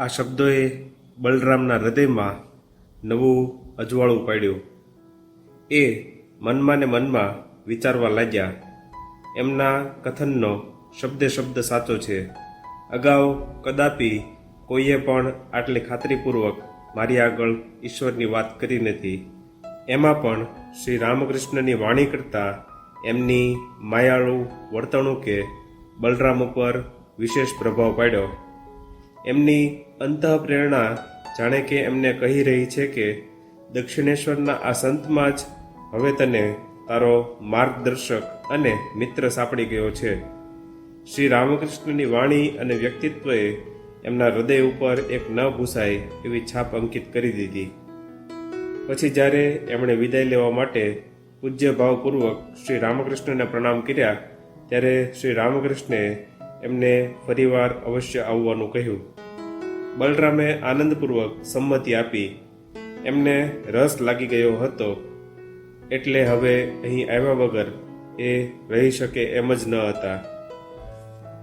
આ શબ્દોએ બલરામના હૃદયમાં નવું અજવાળું પાડ્યું. એ મનમાં ને મનમાં વિચારવા લાગ્યા. એમના કથનનો શબ્દે શબ્દ સાચો છે. અગાઉ કદાપી કોઈએ પણ આટલી ખાતરીપૂર્વક મારી આગળ ઈશ્વરની વાત કરી નથી. એમાં પણ શ્રી રામકૃષ્ણની વાણી કરતાં એમની માયાળુ વર્તણૂકે બલરામ ઉપર વિશેષ પ્રભાવ પાડ્યો. એમની અંતઃપ્રેરણા જાણે કે એમને કહી રહી છે કે દક્ષિણેશ્વરના આ સંતમાં જ હવે તને તારો માર્ગદર્શક અને મિત્ર સાંપડી ગયો છે. શ્રી રામકૃષ્ણની વાણી અને વ્યક્તિત્વએ એમના હૃદય ઉપર એક ન ભૂસાય એવી છાપ અંકિત કરી દીધી. પછી જ્યારે એમણે વિદાય લેવા માટે પૂજ્ય ભાવપૂર્વક શ્રી રામકૃષ્ણને પ્રણામ કર્યા, ત્યારે શ્રી રામકૃષ્ણે એમને ફરીવાર અવશ્ય આવવાનું કહ્યું. બલરામે આનંદપૂર્વક સંમતિ આપી. એમને રસ લાગી ગયો હતો. એટલે હવે અહીં આવ્યા વગર એ રહી શકે એમ જ ન હતા.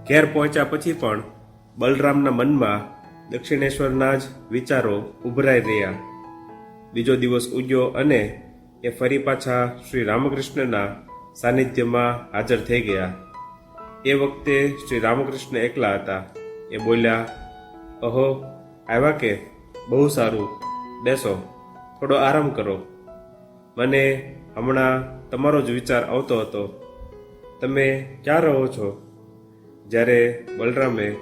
ઘેર પહોંચ્યા પછી પણ બલરામના મનમાં દક્ષિણેશ્વરના જ વિચારો ઉભરાઈ રહ્યા. બીજો દિવસ ઉગ્યો અને એ ફરી પાછા શ્રી રામકૃષ્ણના સાનિધ્યમાં હાજર થઈ ગયા. એ વખતે શ્રી રામકૃષ્ણ એકલા હતા. એ બોલ્યા અહો આવ્યા કે? બહુ સારું. બેસો, થોડો આરામ કરો. મને હમણાં તમારો જ વિચાર આવતો હતો. તમે ક્યાં રહો છો? જ્યારે બલરામે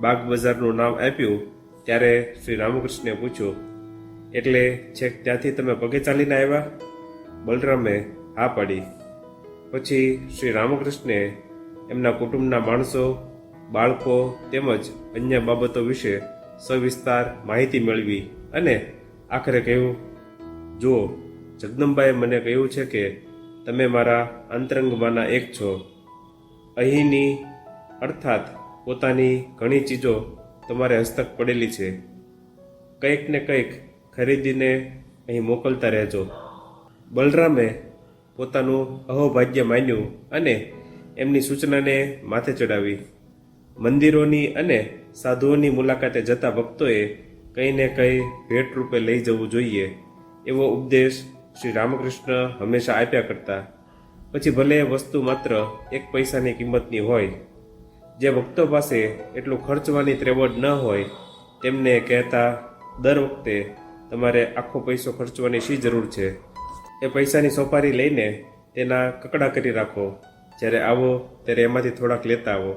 બાગ બજારનું નામ આપ્યું, ત્યારે શ્રી રામકૃષ્ણે પૂછ્યું, એટલે છેક ત્યાંથી તમે પગે ચાલીને આવ્યા? બલરામે હા પાડી. પછી શ્રી રામકૃષ્ણે એમના કુટુંબના માણસો બાળકો તેમજ અન્ય બાબતો વિશે સવિસ્તાર માહિતી મેળવી અને આખરે કહ્યું, જુઓ, જગદંબાએ મને કહ્યું છે કે તમે મારા અંતરંગમાંના એક છો. અહીંની, અર્થાત પોતાની ઘણી ચીજો તમારે હસ્તક પડેલી છે. કંઈક ને કંઈક ખરીદીને અહીં મોકલતા રહેજો. બલરામે પોતાનું અહોભાગ્ય માન્યું અને એમની સૂચનાને માથે ચડાવી મંદિરોની અને સાધુઓની મુલાકાતે જતા ભક્તોએ કંઈ ને કંઈ ભેટ રૂપે લઈ જવું જોઈએ એવો ઉપદેશ શ્રી રામકૃષ્ણ હંમેશા આપ્યા કરતા. પછી ભલે એ વસ્તુ માત્ર એક પૈસાની કિંમતની હોય, જે ભક્તો પાસે એટલું ખર્ચવાની ત્રેવડ ન હોય, તેમને કહેતા દર વખતે તમારે આખો પૈસો ખર્ચવાની શી જરૂર છે? એ પૈસાની સોપારી લઈને તેના કકડા કરી રાખો. જ્યારે આવો, ત્યારે એમાંથી થોડાક લેતા આવો.